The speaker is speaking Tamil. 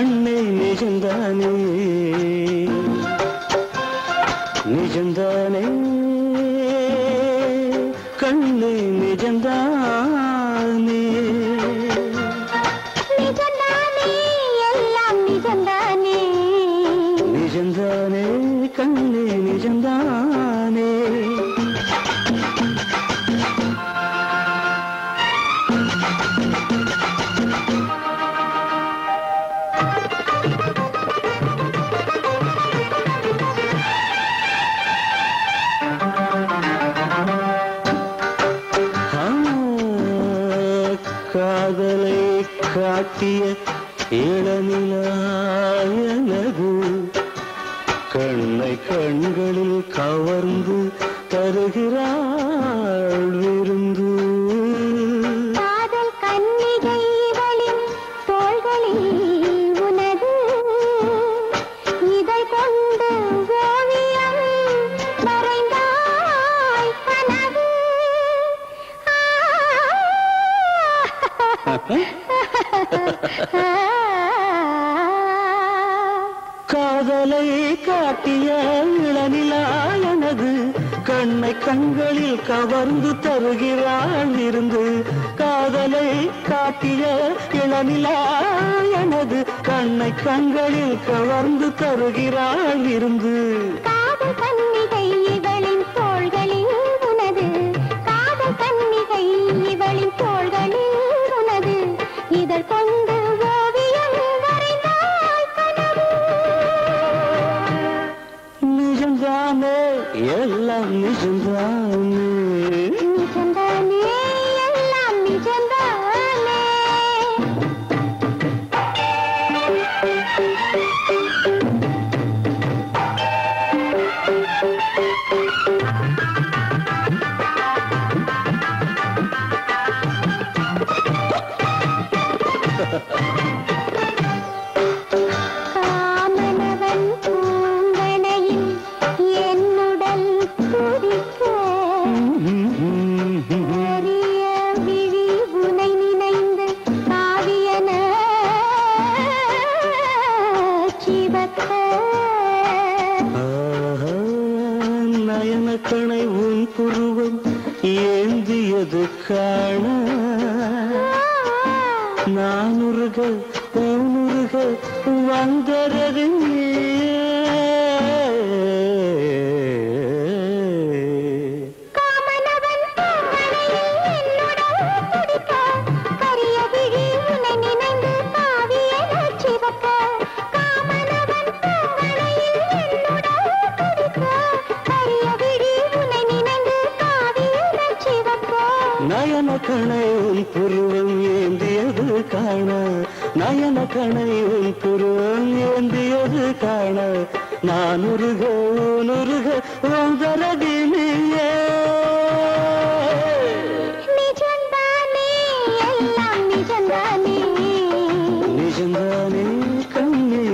கண்ணை நிஜந்தானே நிஜந்தானே கண்ணை நிஜந்தானே நிஜந்தானே கண்ணே நிஜந்தானே காட்டிய இளநிலாயனது கண்ணை கண்களில் கவர்ந்து தருகிறாள் விருந்து. காதல் இவளின் தோள்களில் உனது. இதை கொண்டு ஓவியம் வரைந்தாய் கனவு. காதலை காட்டிய இளநிலாயனது கண்ணை கண்களில் கவர்ந்து தருகிறாள் இருந்து காதலை காட்டிய இளநிலாயனது கண்ணை கண்களில் கவர்ந்து தருகிறாள் இருந்து காதல் நிஜம்தானே எல்லாம் நிஜம்தானே நிஜம்தானே எல்லாம் நிஜம்தானே காமனவன் நயனக்கணை உன் புருவம் ஏந்தியது காண. நானுருக ஊனுருக வந்தரது உன் புருவம் ஏந்தியது காண. நயன கணை உன் புருவம் ஏந்தியது காண. நான் உருக உருக உன் தரதி நீயே. நிஜந்தானே கண்ணே